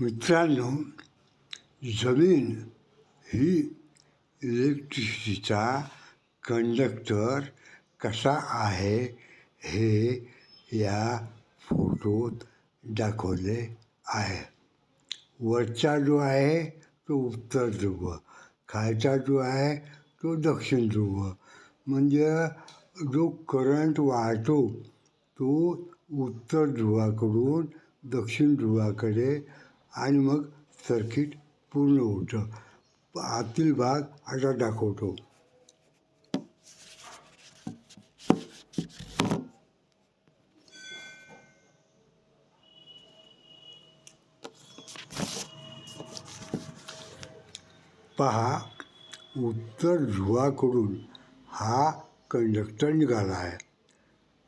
मित्रांनो जमीन ही इलेक्ट्रिसिटीचा कंडक्टर कसा आहे हे या फोटोत दाखवले आहे. वरचा जो आहे तो उत्तर ध्रुव. खालचा जो आहे तो दक्षिण ध्रुव. म्हणजे जो करंट वाहतो तो उत्तर ध्रुवाकडून दक्षिण ध्रुवाकडे आणि मग सर्किट पूर्ण होतं. आतील भाग आता दाखवतो. पहा उत्तर ध्रुवाकडून हा कंडक्टर निघाला आहे.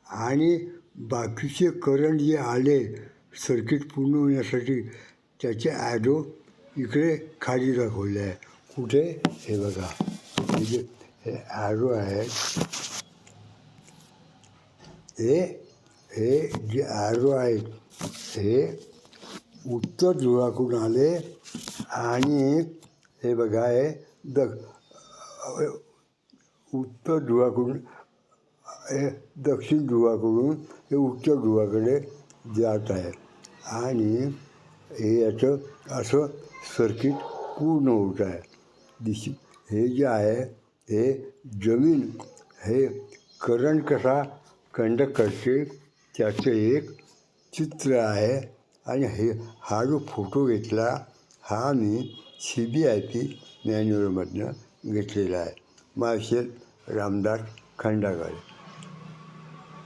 आणि बाकीचे करंट जे आले सर्किट पूर्ण होण्यासाठी त्याचे ॲडो इकडे खाली दाखवले आहे. कुठे? हे बघा. हे हे ॲडो आहेत. हे हे जे ॲडो आहेत हे उत्तर ध्रुवाकडून आले आणि हे बघा हे द उत्तर ध्रुवाकडून हे दक्षिण ध्रुवाकडून हे उत्तर ध्रुवाकडे जात आहे. आणि हे याचं असं सर्किट पूर्ण होत आहे. दिशी हे जे आहे हे जमीन हे करंट कसा कंडक्ट करते त्याचं एक चित्र आहे. आणि हे हा जो फोटो घेतला हा मी सी बी आय पी मॅन्युअलमधनं घेतलेला आहे. मार्शल रामदास खंडागळे.